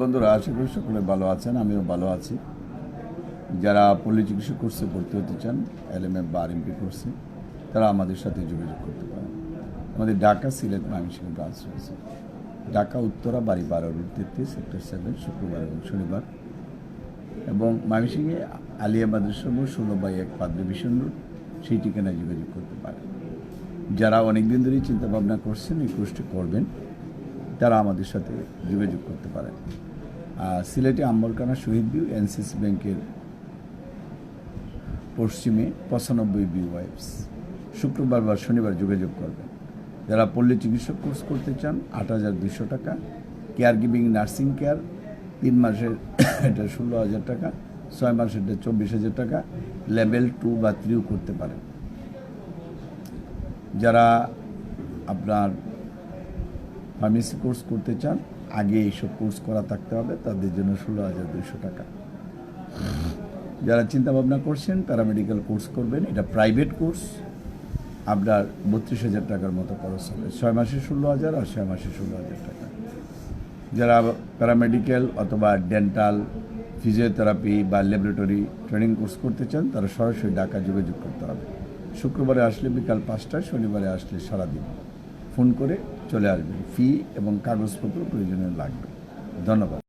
বন্ধুরা, আশা করি সকলে ভালো আছেন, আমিও ভালো আছি। যারা পল্লী চিকিৎসা কোর্সে ভর্তি হতে চান এলএমএফ বা আরএমপি কোর্সে, তারা আমাদের সাথে যোগাযোগ করতে পারেন। আমাদের ঢাকা, সিলেট, ময়মনসিংহ ব্রাঞ্চ রয়েছে। ঢাকা, উত্তরা বাড়ি বারো রুট সেক্টর সেভেন শুক্রবার এবং শনিবার। এবং ময়মনসিংহে আলিয়া মাদ্রাসা ষোলো বাই এক পাদ্রী ভীষণ রুট সেই ঠিকানায় যোগাযোগ করতে পারেন। যারা অনেকদিন ধরেই চিন্তাভাবনা করছেন, এই কোর্সটি করবেন তারা আমাদের সাথে যোগাযোগ করতে পারেন। আর সিলেটে আম্বরকানা শহীদ বিউ, এনসিসি ব্যাংকের পশ্চিমে পঁচানব্বই বি ওয়াইফস শুক্রবার বা শনিবার যোগাযোগ করবেন। যারা পল্লী চিকিৎসক কোর্স করতে চান, আট হাজার দুশো টাকা। কেয়ার গিভিং নার্সিং কেয়ার, তিন মাসের এটা ষোলো হাজার টাকা, ছয় মাসের এটা চব্বিশ হাজার টাকা। লেভেল টু বা থ্রিও করতে পারেন। যারা আপনার ফার্মেসি কোর্স করতে চান, আগে এইসব কোর্স করা থাকতে হবে, তাদের জন্য ষোলো হাজার দুশো টাকা। যারা চিন্তা ভাবনা করছেন প্যারামেডিক্যাল কোর্স করবেন, এটা প্রাইভেট কোর্স আপনার বত্রিশ হাজার টাকার মতো খরচ হবে। ছয় মাসে ষোলো হাজার আর ছয় মাসে ষোলো হাজার টাকা। যারা প্যারামেডিক্যাল অথবা ডেন্টাল ফিজিওথেরাপি বা ল্যাবরেটরি ট্রেনিং কোর্স করতে চান, তারা সরাসরি ঢাকা যোগাযোগ করতে হবে। শুক্রবারে আসলে বিকাল পাঁচটায়, শনিবারে আসলে সারাদিন। ফোন করে চলে আসবেন। ফি এবং কাগজপত্র প্রয়োজনে লাগবে। ধন্যবাদ।